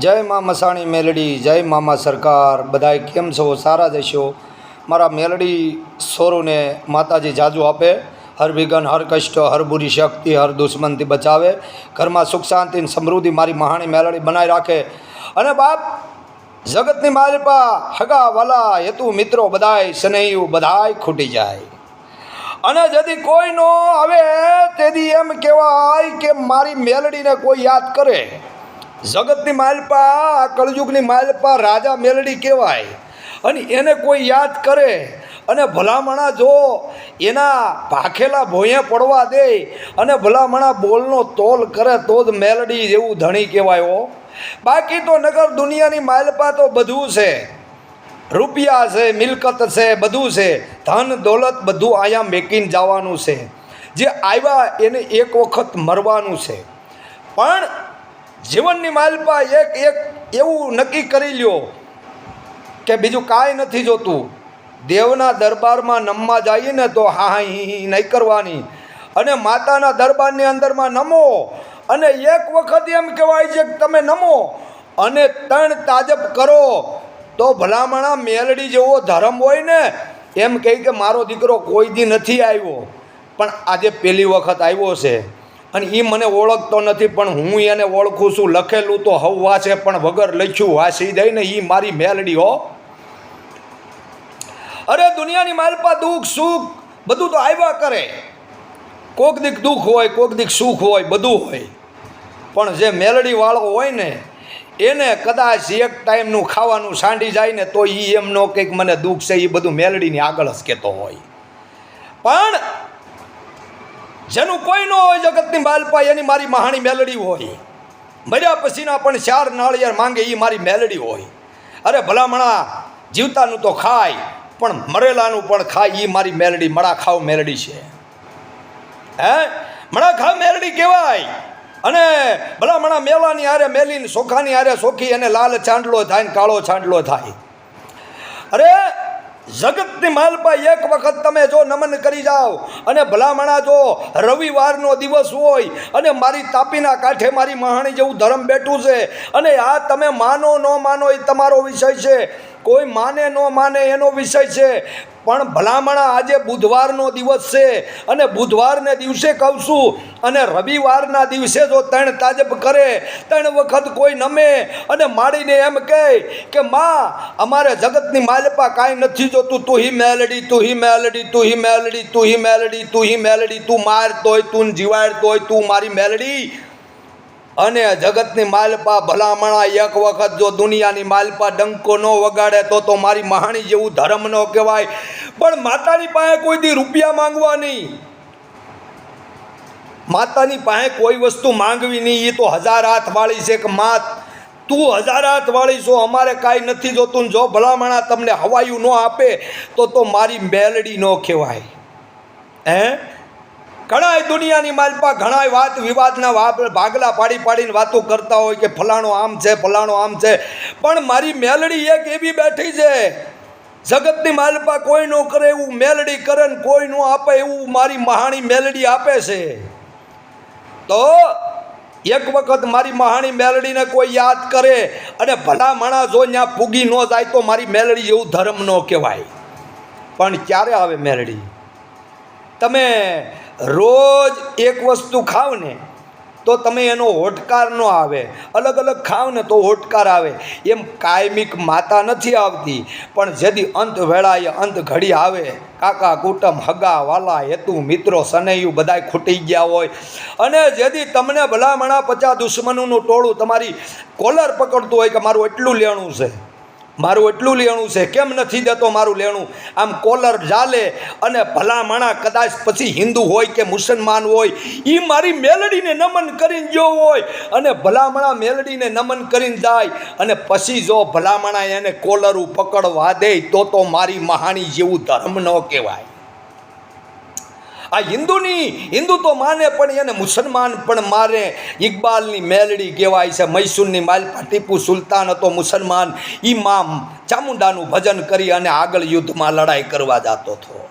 જય મા મસાણી મેલડી, જય મામા સરકાર, બધાય કેમ છો? સારા જશો મારા મેલડી સોરોને માતાજી જાજુ આપે. હર વિઘન, હર કષ્ટ, હર બુરી શક્તિ, હર દુશ્મનથી બચાવે. ઘરમાં સુખ, શાંતિ સમૃદ્ધિ મારી મહાણી મેલડી બનાવી રાખે. અને બાપ, જગતની માલપા, હગા, વાલા, હેતુ, મિત્રો, બધાય સ્નેહીઓ બધાય ખૂટી જાય. અને જદી કોઈનો આવે તેથી એમ કહેવાય કે મારી મેલડીને કોઈ યાદ કરે. જગતની માલપા, આ કળયુગની માલપા રાજા મેલડી કહેવાય. અને એને કોઈ યાદ કરે અને ભલામણા જો એના ભાખેલા ભોંયે પડવા દે અને ભલામણા બોલનો તોલ કરે તો જ મેલડી જેવું ધણી કહેવાયો બાકી તો નગર દુનિયાની માલપા તો બધું છે. રૂપિયા છે, મિલકત છે, બધું છે. ધન, દોલત બધું અહીંયા મેકીને જવાનું છે. જે આવ્યા એને એક વખત મરવાનું છે. પણ જીવનની માલપા એક એક એવું નક્કી કરી લ્યો કે બીજું કાંઈ નથી જોતું. દેવના દરબારમાં નમવા જઈએ ને તો હા હા નહીં કરવાની. અને માતાના દરબારની અંદરમાં નમો. અને એક વખત એમ કહેવાય છે કે તમે નમો અને ત્રણ તાજબ કરો. તો ભલામણા મેલડી જેવો ધર્મ હોય ને, એમ કહે કે મારો દીકરો કોઈ દી નથી આવ્યો. પણ આજે પહેલી વખત આવ્યો છે. અને એ મને ઓળખતો નથી, પણ હું એને ઓળખું છું. લખેલું તો હવ વાંચે, પણ વગર લખ્યું વાંચી દઈ ને એ મારી મેલડી હો. અરે દુનિયાની માલપા દુઃખ, સુખ, બધું તો આવ્યા કરે. કોક દીક દુઃખ હોય, કોક દીક સુખ હોય, બધું હોય. પણ જે મેલડી વાળો હોય ને, એને કદાચ એક ટાઈમનું ખાવાનું સાંડી જાય ને, તો એ એમનો કંઈક મને દુઃખ છે એ બધું મેલડીની આગળ જ કહેતો હોય. પણ જેનું કોઈ ન હોય જગતની બાલપા એની મારી મહાણી મેલડી હોય. મર્યા પછીના પણ ચાર નાળિયેર માંગે એ મારી મેલડી હોય. અરે ભલામણા, જીવતાનું તો ખાય, પણ મરેલાનું પણ ખાય એ મારી મેલડી મડા ખાવ મેલડી છે. હે? મડા ખાવ મેલડી કહેવાય. અને ભલામણા મેલાની આરે મેલીને સોખાની આરે સોખી અને લાલ ચાંદલો થાય ને કાળો ચાંદલો થાય. અરે જગતની માલપા એક વખત તમે જો નમન કરી જાઓ અને ભલામણા જો રવિવારનો દિવસ હોય અને મારી તાપીના કાંઠે મારી મહાણી જેવું ધર્મ બેઠું છે અને આ તમે માનો ન માનો એ તમારો વિષય છે. કોઈ માને ન માને એનો વિષય છે. પણ ભલામણા આજે બુધવારનો દિવસ છે અને બુધવારને દિવસે કહું અને રવિવારના દિવસે જો ત્રણ તાજબ કરે ત્રણ વખત કોઈ નમે અને માડીને એમ કહે કે, માં, અમારે જગતની માલપા કાંઈ નથી જોતું. તું હી મેલડી, તું હી મેલડી, તું હી મેલડી, તું હી મેલડી, તું હી મેલડી. તું માર તોય તું જીવાડ તોય તું મારી મેલડી. અને જગતની માલપા ભલામણા એક વખત જો દુનિયાની માલપા ડંકો ન વગાડે તો તો મારી મહાણી જેવું ધર્મ ન કહેવાય. પણ માતાની પાસે કોઈ દી રૂપિયા માંગવા નહીં. માતાની પાસે કોઈ વસ્તુ માંગવી નહીં એ તો હજાર હાથવાળી છે કે માત. તું હજાર હાથવાળી છો, અમારે કાંઈ નથી જોતું. જો ભલામણા તમને હવાયું ન આપે, તો તો મારી મેલડી ન કહેવાય. હે? ઘણાય દુનિયાની માલપા, ઘણાય વાત વિવાદના ભાગલા પાડી પાડીને વાતો કરતા હોય કે ફલાણો આમ છે, ફલાણો આમ છે. પણ મારી મેલડી એક એવી બેઠી છે. જગતની માલપા કોઈ નો કરે એવું મેલડી કરે ને કોઈ નો આપે એવું મારી મહાણી મેલડી આપે છે. તો એક વખત મારી મહાણી મેલડીને કોઈ યાદ કરે અને ભલા માણા જો ત્યાં પૂગી ન જાય તો મારી મેલડી એવું ધર્મ ન કહેવાય. પણ ક્યારે આવે મેલડી? તમે રોજ એક વસ્તુ ખાવ ને તો તમે એનો હોટકાર ન આવે. અલગ અલગ ખાવ ને તો હોટકાર આવે. એમ કાયમિક માતા નથી આવતી. પણ જેથી અંત વેળાએ અંત ઘડી આવે, કાકા કુટુંબ હગા વાલા હેતુ મિત્રો સનૈયું બધાય ખૂટી ગયા હોય. અને જેથી તમને ભલામણા પચાસ દુશ્મનોનું ટોળું તમારી કોલર પકડતું હોય કે મારું એટલું લેણું છે. મારું એટલું લેણું છે, કેમ નથી દેતો મારું લેણું? આમ કોલર જાલે અને ભલામણા કદાચ પછી હિન્દુ હોય કે મુસલમાન હોય એ મારી મેલડીને નમન કરીને ગયો હોય અને ભલામણા મેલડીને નમન કરીને જાય અને પછી જો ભલામણા એને કોલરું પકડવા દે, તો તો મારી મહાણી જેવું ધર્મ ન કહેવાય. આ હિન્દુની હિન્દુ તો માને પણ એને મુસલમાન પણ મારે. ઇકબાલની મેલડી કહેવાય છે, મૈસૂરની માલપા ટીપુ સુલતાન હતો મુસલમાન. ઈ માં ચામુંડાનું ભજન કરી અને આગળ યુદ્ધમાં લડાઈ કરવા જતો હતો.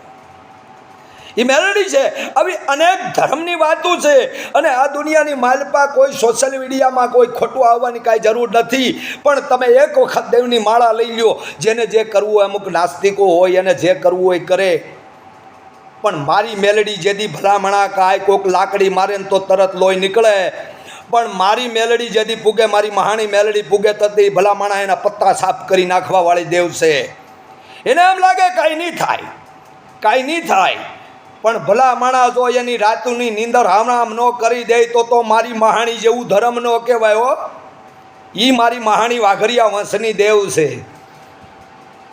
એ મેલડી છે. આવી અનેક ધર્મની વાતો છે અને આ દુનિયાની માલપા કોઈ સોશિયલ મીડિયામાં કોઈ ખોટું આવવાની કાંઈ જરૂર નથી. પણ તમે એક વખત દેવની માળા લઈ લ્યો, જેને જે કરવું હોય, અમુક નાસ્તિકો હોય, એને જે કરવું હોય કરે. પણ મારી મેલડી જેદી ભલામણા કાંઈ કોક લાકડી મારે ને તો તરત લોહી નીકળે. પણ મારી મેલડી જેદી પૂગે, મારી મહાણી મેલડી પૂગે તતી ભલામણા એના પત્તા સાફ કરી નાખવાવાળી દેવ છે. એને એમ લાગે કાંઈ નહીં થાય, કાંઈ નહીં થાય. પણ ભલા માણા જો એની રાતુની નીંદર આમ ન કરી દે તો તો મારી મહાણી જેવું ધર્મ ન કહેવાય હો. એ મારી મહાણી વાઘરિયા વંશની દેવ છે.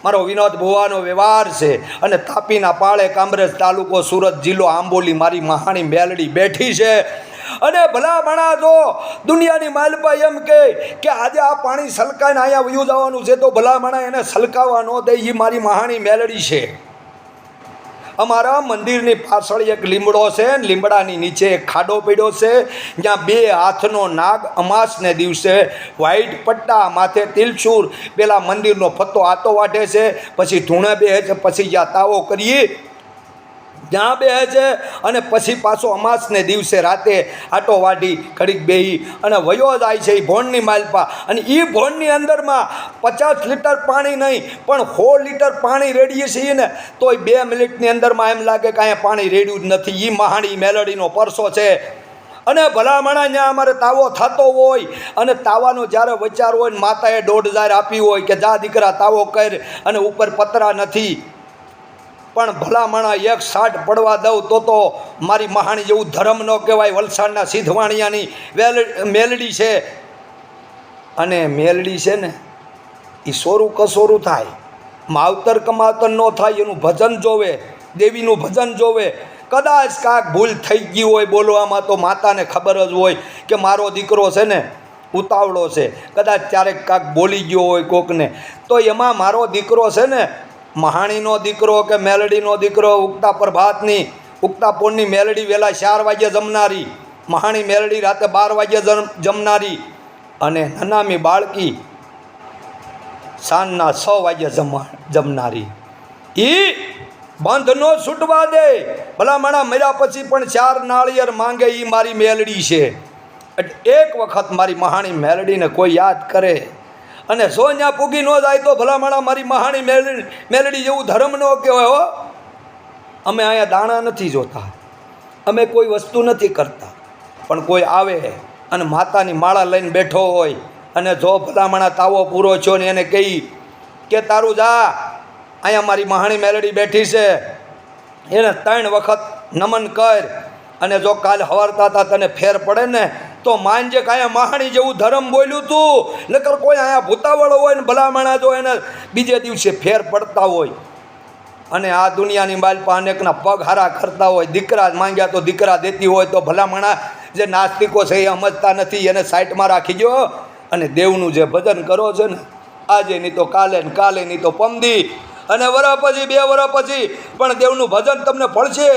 મારો વિનોદ ભુવાનો વ્યવહાર છે અને તાપીના પાળે કામરેજ તાલુકો સુરત જિલ્લો આંબોલી મારી મહાણી મેલડી બેઠી છે. અને ભલા માણા જો દુનિયાની માલપા એમ કહે કે આજે આ પાણી સલકાઈને અહીંયા વયું જવાનું છે, તો ભલા માણા એને સલકાવા ન દે એ મારી મહાણી મેલડી છે. અમારા મંદિરની પાછળ એક લીમડો છે. લીમડાની નીચે એક ખાડો પડ્યો છે. જ્યાં બે હાથનો નાગ અમાસને દિવસે વ્હાઈટ પટ્ટા માથે તિલચૂર પેલા મંદિરનો ફત્તો આતો વાટે છે. પછી ધૂણે બે પછી જ્યાં તાવો કરીએ જ્યાં બેહે છે અને પછી પાછો અમાસને દિવસે રાતે આટો વાઢી ઘડીક બેહી અને વયો જાય છે એ ભોણની માલપા. અને એ ભોણની અંદરમાં પચાસ લીટર પાણી નહીં, પણ સો લીટર પાણી રેડીએ છીએ ને, તોય બે મિનિટની અંદરમાં એમ લાગે કે અહીંયા પાણી રેડ્યું જ નથી. એ મહાણી મેલડીનો પરસો છે. અને ભલામણા ત્યાં અમારે તાવો થતો હોય અને તાવાનો જ્યારે વિચાર હોય ને માતાએ દોઢ હજાર આપી હોય કે જા દીકરા તાવો કર અને ઉપર પતરા નથી. પણ ભલામણા એક સાઠ પડવા દઉં તો તો મારી મહાણી જેવું ધર્મ ન કહેવાય, વલસાડના સિદ્ધવાણિયાની વેલ, મેલડી છે. અને મેલડી છે ને એ સોરું કસોરું થાય. માવતર કમાવતર ન થાય, એનું ભજન જોવે, દેવીનું ભજન જોવે. કદાચ કાંક ભૂલ થઈ ગઈ હોય બોલવામાં તો માતાને ખબર જ હોય કે મારો દીકરો છે ને, ઉતાવળો છે. કદાચ ક્યારેક કાંક બોલી ગયો હોય કોકને. તો એમાં મારો દીકરો છે ને મહાણીનો દીકરો કે મેલડીનો દીકરો ઉગતા પ્રભાતની, ઉગતા પોળની મેલડી વહેલા ચાર વાગ્યે જમનારી, મહાણી મેલડી રાતે બાર વાગ્યે જમ, જમનારી અને નનામી બાળકી સાંજના છ વાગ્યે જમવા, જમનારી. એ બંધ નો છૂટવા દે. ભલામણા મર્યા પછી પણ ચાર નાળિયેર માંગે એ મારી મેલડી છે. એક વખત મારી મહાણી મેલડીને કોઈ યાદ કરે. અને સો ત્યાં પૂગી ન જાય તો ભલામણા મારી મહાણી મેલડી મેલડી જેવું ધર્મ ન કહેવાય હો. અમે અહીંયા દાણા નથી જોતા. અમે કોઈ વસ્તુ નથી કરતા. પણ કોઈ આવે અને માતાની માળા લઈને બેઠો હોય અને જો ભલામણા તાવો પૂરો છો ને એને કહી કે તારું જા, અહીંયા મારી મહાણી મેલડી બેઠી છે. એને ત્રણ વખત નમન કર અને જો કાલ હવારતા હતા તને ફેર પડે ને તો માનજે કાંઈ મહાણી જેવું ધર્મ બોલ્યું તું? નકર કોઈ અહીંયા ભૂતાવળો હોય ને ભલામણા જો એને બીજે દિવસે ફેર પડતા હોય. અને આ દુનિયાની બાલપા અનેકના પગ હારા કરતા હોય, દીકરા માંગ્યા તો દીકરા દેતી હોય તો ભલામણા જે નાસ્તિકો છે એ સમજતા નથી, એને સાઈટમાં રાખી ગયો અને દેવનું જે ભજન કરો છે ને, આજે નહીં તો કાલે ને કાલે નહીં તો પમદી. અને વરસ પછી, બે વરસ પછી પણ દેવનું ભજન તમને ફળશે.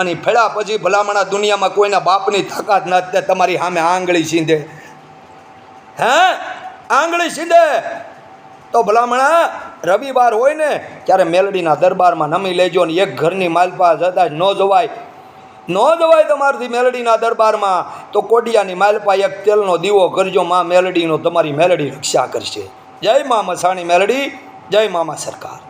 અને ફેળા પછી ભલામણા દુનિયામાં કોઈના બાપની તાકાત નથી તમારી સામે આંગળી સીંધે. હે? આંગળી સીંધે. તો ભલામણા, રવિવાર હોય ને, ત્યારે મેલડીના દરબારમાં નમી લેજો ને એક ઘરની માલપા જતા ન જવાય. ન જવાય તમારથી મેલડીના દરબારમાં. તો કોડિયાની માલપા એક તેલનો દીવો કરજો, માં મેલડીનો તમારી મેલડી રક્ષા કરશે. જય મા મસાણી મેલડી, જય મામા સરકાર.